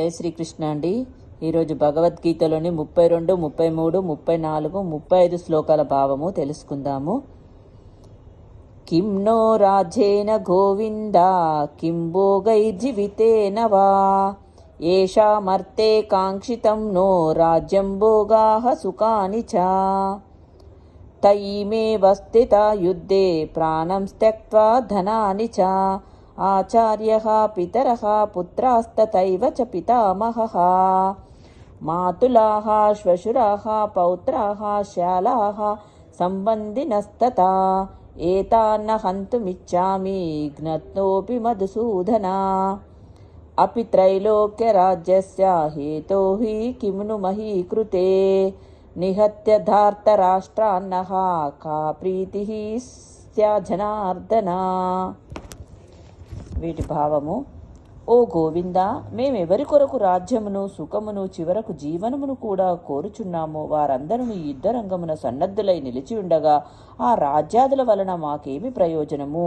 జయ శ్రీకృష్ణ అండి. ఈరోజు భగవద్గీతలోని ముప్పై రెండు ముప్పై మూడు ముప్పై నాలుగు ముప్పై ఐదు శ్లోకాల భావము తెలుసుకుందాము. కిం నో రాజ్యేన గోవింద కిం భోగైర్జీవితేన వా ఏషామర్తే కాంక్షితం నో రాజ్యం భోగాహ సుఖాని చ. తయీమేవ వస్థిత యుద్ధే ప్రాణం త్యక్వా ధనాని చ. आचार्यः पितरः पुत्रास्तथैव च पितामहः। मातुलाः श्वशुराः पौत्राः श्यालाः सम्बन्धिनस्तथा। एतान्न हन्तुमिच्छामि ज्ञापि मधुसूदना। अपि त्रैलोक्यराज्यस्य हेतो हि किं नु महीकृते। निहत्यधार्तराष्ट्रान्नः का प्रीतिः स्या जनार्दना వీటి భావము ఓ గోవింద మేమెవరి కొరకు రాజ్యమును సుఖమును చివరకు జీవనమును కూడా కోరుచున్నామో వారందరూ ఈ యుద్ధరంగమున సన్నద్ధులై నిలిచి ఉండగా ఆ రాజ్యాదుల వలన మాకేమి ప్రయోజనము?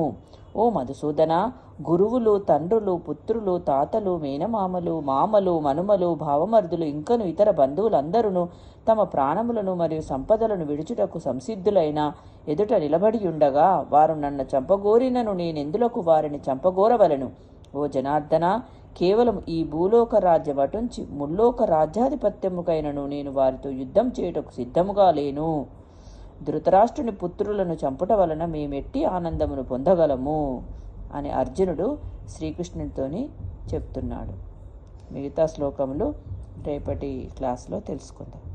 ఓ మధుసూదన గురువులు తండ్రులు పుత్రులు తాతలు మేనమామలు మామలు మనుమలు భావమర్దులు ఇంకను ఇతర బంధువులందరూ తమ ప్రాణములను మరియు సంపదలను విడుచుటకు సంసిద్ధులైన ఎదుట నిలబడి ఉండగా వారు నన్ను చంపగోరినను నేనెందులకు వారిని చంపగోరవలను? ఓ జనార్దన కేవలం ఈ భూలోక రాజ్యం అటుంచి ముల్లోక రాజ్యాధిపత్యముకైనను నేను వారితో యుద్ధం చేయుటకు సిద్ధముగా లేను. ధృతరాష్ట్రుని పుత్రులను చంపుట వలన మేమెట్టి ఆనందమును పొందగలము అని అర్జునుడు శ్రీకృష్ణునితోని చెప్తున్నాడు. మిగతా శ్లోకములు రేపటి క్లాస్లో తెలుసుకుందాం.